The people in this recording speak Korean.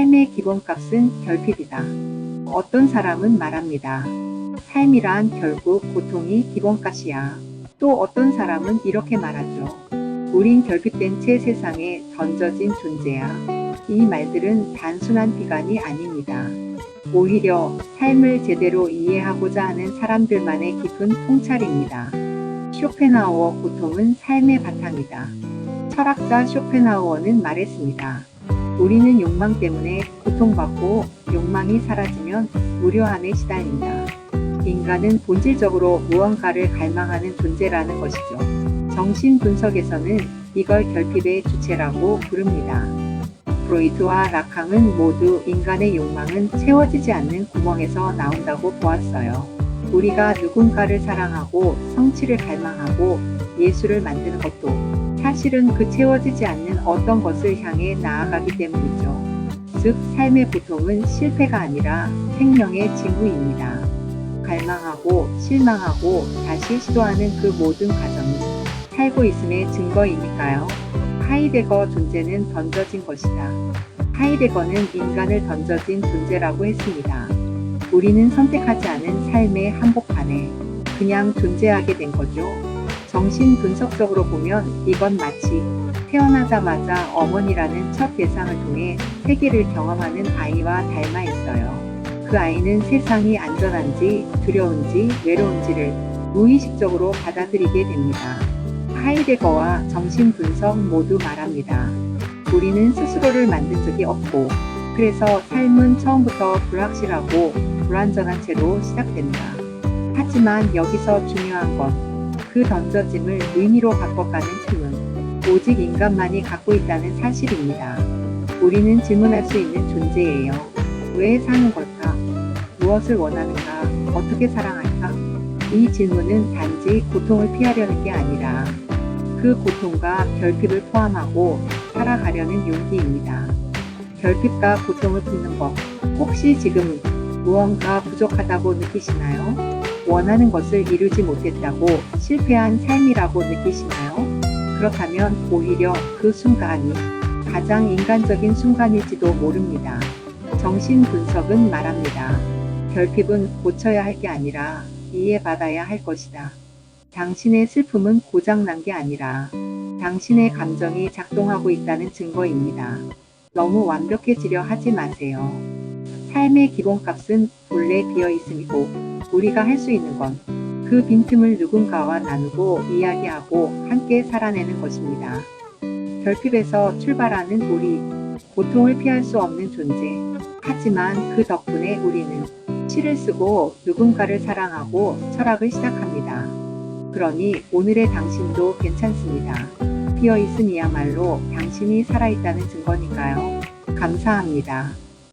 삶의 기본값은 결핍이다. 어떤 사람은 말합니다. 삶이란 결국 고통이 기본값이야. 또 어떤 사람은 이렇게 말하죠. 우린 결핍된 채 세상에 던져진 존재야. 이 말들은 단순한 비관이 아닙니다. 오히려 삶을 제대로 이해하고자 하는 사람들만의 깊은 통찰입니다. 쇼펜하우어 고통은 삶의 바탕이다. 철학자 쇼펜하우어는 말했습니다. 우리는 욕망 때문에 고통받고 욕망이 사라지면 무료 안에 시달린다. 인간은 본질적으로 무언가를 갈망하는 존재라는 것이죠. 정신 분석에서는 이걸 결핍의 주체라고 부릅니다. 프로이트와 라캉은 모두 인간의 욕망은 채워지지 않는 구멍에서 나온다고 보았어요. 우리가 누군가를 사랑하고 성취를 갈망하고 예술을 만드는 것도 사실은 그 채워지지 않는 어떤 것을 향해 나아가기 때문이죠. 즉, 삶의 고통은 실패가 아니라 생명의 징후입니다. 갈망하고 실망하고 다시 시도하는 그 모든 과정이 살고 있음의 증거이니까요. 하이데거 존재는 던져진 것이다. 하이데거는 인간을 던져진 존재라고 했습니다. 우리는 선택하지 않은 삶의 한복판에 그냥 존재하게 된 거죠. 정신 분석적으로 보면 이건 마치 태어나자마자 어머니라는 첫 대상을 통해 세계를 경험하는 아이와 닮아 있어요. 그 아이는 세상이 안전한지 두려운지 외로운지를 무의식적으로 받아들이게 됩니다. 하이데거와 정신분석 모두 말합니다. 우리는 스스로를 만든 적이 없고, 그래서 삶은 처음부터 불확실하고 불완전한 채로 시작된다. 하지만 여기서 중요한 건 그 던져짐을 의미로 바꿔가는 힘은 오직 인간만이 갖고 있다는 사실입니다. 우리는 질문할 수 있는 존재예요. 왜 사는 걸까? 무엇을 원하는가? 어떻게 사랑할까? 이 질문은 단지 고통을 피하려는 게 아니라 그 고통과 결핍을 포함하고 살아가려는 용기입니다. 결핍과 고통을 품는 것. 혹시 지금 무언가 부족하다고 느끼시나요? 원하는 것을 이루지 못했다고 실패한 삶이라고 느끼시나요? 그렇다면 오히려 그 순간이 가장 인간적인 순간일지도 모릅니다. 정신 분석은 말합니다. 결핍은 고쳐야 할 게 아니라 이해받아야 할 것이다. 당신의 슬픔은 고장난 게 아니라 당신의 감정이 작동하고 있다는 증거입니다. 너무 완벽해지려 하지 마세요. 삶의 기본값은 본래 비어 있음이고 우리가 할 수 있는 건 그 빈틈을 누군가와 나누고 이야기하고 함께 살아내는 것입니다. 결핍에서 출발하는 우리, 고통을 피할 수 없는 존재. 하지만 그 덕분에 우리는 시를 쓰고 누군가를 사랑하고 철학을 시작합니다. 그러니 오늘의 당신도 괜찮습니다. 비어 있음이야말로 당신이 살아있다는 증거니까요. 감사합니다.